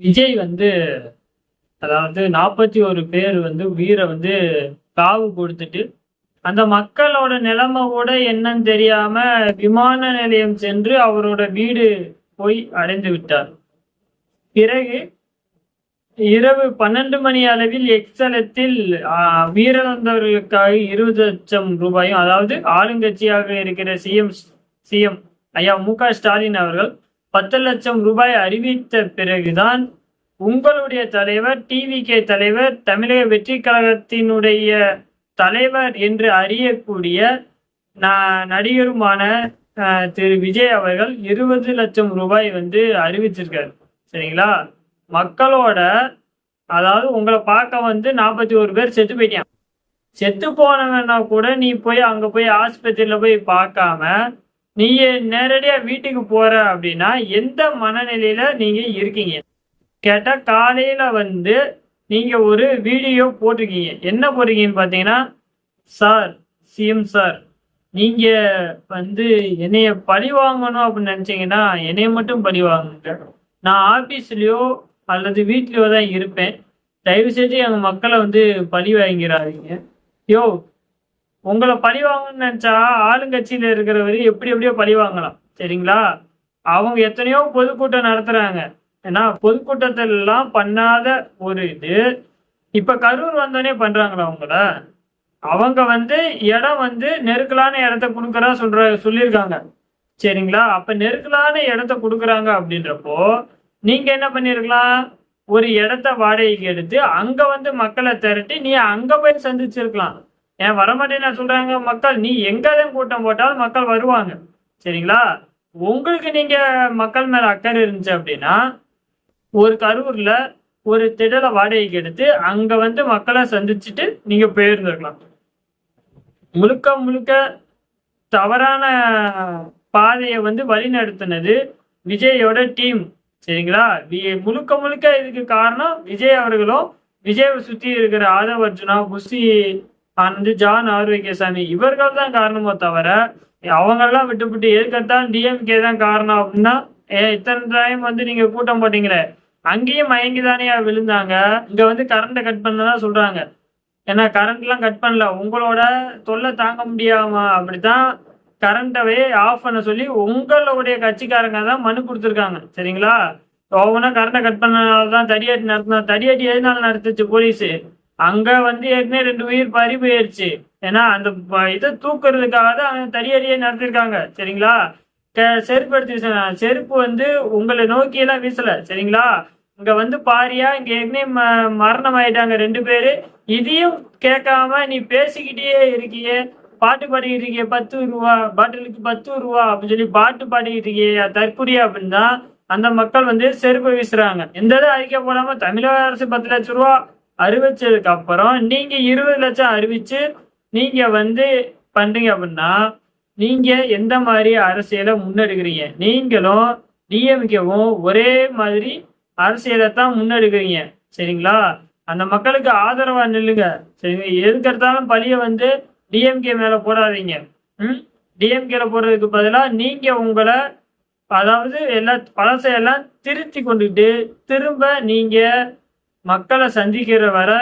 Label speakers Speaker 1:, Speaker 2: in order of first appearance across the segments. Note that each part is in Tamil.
Speaker 1: விஜய் வந்து அதாவது நாற்பத்தி ஒரு பேர் வந்து உயிரை வந்து காவு கொடுத்துட்டு அந்த மக்களோட நிலைமை கூட என்னன்னு தெரியாம விமான நிலையம் சென்று அவரோட வீடு போய் அடைந்து விட்டார். பிறகு இரவு பன்னெண்டு மணி அளவில் எக்ஸலத்தில் ஆஹ், உயிரிழந்தவர்களுக்காக இருபது லட்சம் ரூபாயும் அதாவது ஆளுங்கட்சியாக இருக்கிற சிஎம் சிஎம் ஐயா மு க ஸ்டாலின் அவர்கள் பத்து லட்சம் ரூபாய் அறிவித்த பிறகுதான் உங்களுடைய தலைவர் டிவிகே தலைவர் தமிழக வெற்றி கழகத்தினுடைய தலைவர் என்று அறியக்கூடிய ந- நடிகருமான திரு விஜய் அவர்கள் இருபது லட்சம் ரூபாய் வந்து அறிவிச்சிருக்காரு. சரிங்களா? மக்களோட அதாவது உங்களை பார்க்க வந்து நாற்பத்தி ஒரு பேர் செத்து போயிட்டான் செத்து போனவன்னா கூட நீ போய் அங்க போய் ஆஸ்பத்திரியில போய் பார்க்காம நீ நேரடியா வீட்டுக்கு போற அப்படின்னா எந்த மனநிலையில நீங்க இருக்கீங்க? கேட்டா காலையில வந்து நீங்க ஒரு வீடியோ போட்டிருக்கீங்க. என்ன போட்டிருக்கீங்கன்னு பாத்தீங்கன்னா சார் சிஎம் சார் நீங்க வந்து என்னைய பழி வாங்கணும் அப்படின்னு நினைச்சீங்கன்னா என்னைய மட்டும் பழி வாங்குங்க. நான் ஆபீஸ்லயோ அல்லது வீட்லயோ தான் இருப்பேன். தயவு செஞ்சு எங்க மக்களை வந்து பழி வாங்கிறாதீங்க யோ உங்களை பழி வாங்கணும்னு நினச்சா ஆளுங்கட்சியில் இருக்கிறவரு எப்படி எப்படியோ பழி வாங்கலாம். சரிங்களா? அவங்க எத்தனையோ பொதுக்கூட்டம் நடத்துகிறாங்க ஏன்னா பொதுக்கூட்டத்தெல்லாம் பண்ணாத ஒரு இது. இப்போ கரூர் வந்தோடனே பண்ணுறாங்களா அவங்கள அவங்க வந்து இடம் வந்து நெருக்கலான இடத்த கொடுக்குறா சொல்கிற சொல்லியிருக்காங்க. சரிங்களா? அப்போ நெருக்கலான இடத்த கொடுக்குறாங்க அப்படின்றப்போ நீங்கள் என்ன பண்ணியிருக்கலாம் ஒரு இடத்த வாடகைக்கு எடுத்து அங்கே வந்து மக்களை திரட்டி நீ அங்கே போய் சந்திச்சிருக்கலாம். ஏன் வரமாட்டேன்னு சொல்றாங்க? மக்கள் நீ எங்க தான் கூட்டம் போட்டாலும் மக்கள் வருவாங்க. சரிங்களா? உங்களுக்கு நீங்க மக்கள் மேல அக்கறை இருந்துச்சு அப்படின்னா ஒரு கரூர்ல ஒரு திடலை வாடகைக்கு எடுத்து அங்க வந்து மக்களை சந்திச்சுட்டு நீங்க போயிருந்துருக்கலாம். முழுக்க முழுக்க தவறான பாதையை வந்து வழிநடத்தினது விஜயோட டீம். சரிங்களா? வி- முழுக்க முழுக்க இதுக்கு காரணம் விஜய் அவர்களும் விஜயை சுத்தி இருக்கிற ஆதவ் அர்ஜுனா புஷி ஆனந்த் ஜான் ஆரோக்கியசாமி இவர்கள் தான் காரணமோ தவிர அவங்கெல்லாம் விட்டுவிட்டு எதுக்கத்தான் டிஎம்கே தான் காரணம் அப்படின்னா ஏ இத்தனை டைம் வந்து நீங்க கூட்டம் போட்டீங்களே. அங்கேயும் மயங்கி தானேயா விழுந்தாங்க. இங்க வந்து கரண்ட்டை கட் பண்ணதான் சொல்றாங்க. ஏன்னா கரண்ட்லாம் கட் பண்ணல. உங்களோட தொல்லை தாங்க முடியாம அப்படித்தான் கரண்ட்டவே ஆஃப் பண்ண சொல்லி உங்களுடைய கட்சிக்காரங்க தான் மனு கொடுத்துருக்காங்க. சரிங்களா? ஒவ்வொன்றா கரண்ட்டை கட் பண்ணனால தான் தடியாட்டி நடத்தினா தடியாட்டி எதனால நடத்துச்சு போலீஸு? அங்க வந்து ஏற்கனவே ரெண்டு உயிர் பறி போயிருச்சு. ஏன்னா அந்த இதை தூக்குறதுக்காக தான் அவங்க தடியடியே நடத்திருக்காங்க. சரிங்களா? க- செருப்பு எடுத்து வீசினா செருப்பு வந்து உங்களை நோக்கி எல்லாம் வீசல. சரிங்களா? இங்க வந்து பாரியா இங்க ஏற்கனவே ம- மரணம் ஆயிட்டாங்க ரெண்டு பேரு. இதையும் கேட்காம நீ பேசிக்கிட்டே இருக்கியே. பாட்டு பாடிக்கிட்டு இருக்கியே பத்து ரூபா பாட்டிலுக்கு பத்து ரூபா அப்படின்னு சொல்லி பாட்டு பாடிக்கிட்டு இருக்கியே தற்குறியா அப்படின்னு தான் அந்த மக்கள் வந்து செருப்பு வீசுறாங்க. எந்த அறிக்கை போடாம தமிழக அரசு பத்து லட்சம் ரூபா அறிவிச்சதுக்கு அப்புறம் நீங்க இருபது லட்சம் அறிவிச்சு நீங்க வந்து பண்றீங்க அப்படின்னா நீங்க எந்த மாதிரி அரசியலை முன்னெடுக்கிறீங்க? நீங்களும் டிஎம்கேவும் ஒரே மாதிரி அரசியலை தான் முன்னெடுக்கிறீங்க. சரிங்களா? அந்த மக்களுக்கு ஆதரவா நில்லுங்க. சரிங்க? எதுக்கெடுத்தாலும் பழிய வந்து டிஎம்கே மேல போடாதீங்க. ம்? டிஎம்கேல போடுறதுக்கு பதிலாக நீங்க உங்களை அதாவது எல்லா பழசையெல்லாம் திருத்தி கொண்டுட்டு திரும்ப நீங்க மக்களை சந்திக்கிற வர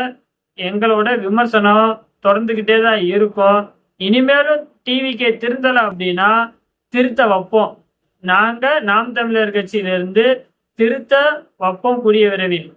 Speaker 1: எங்களோட விமர்சனம் தொடர்ந்துக்கிட்டே தான் இருக்கும். இனிமேலும் டிவிக்கே திருந்தலை அப்படின்னா திருத்த வைப்போம். நாங்கள் நாம் தமிழர் கட்சியிலிருந்து திருத்த வைப்போம் கூடிய விரைவில்.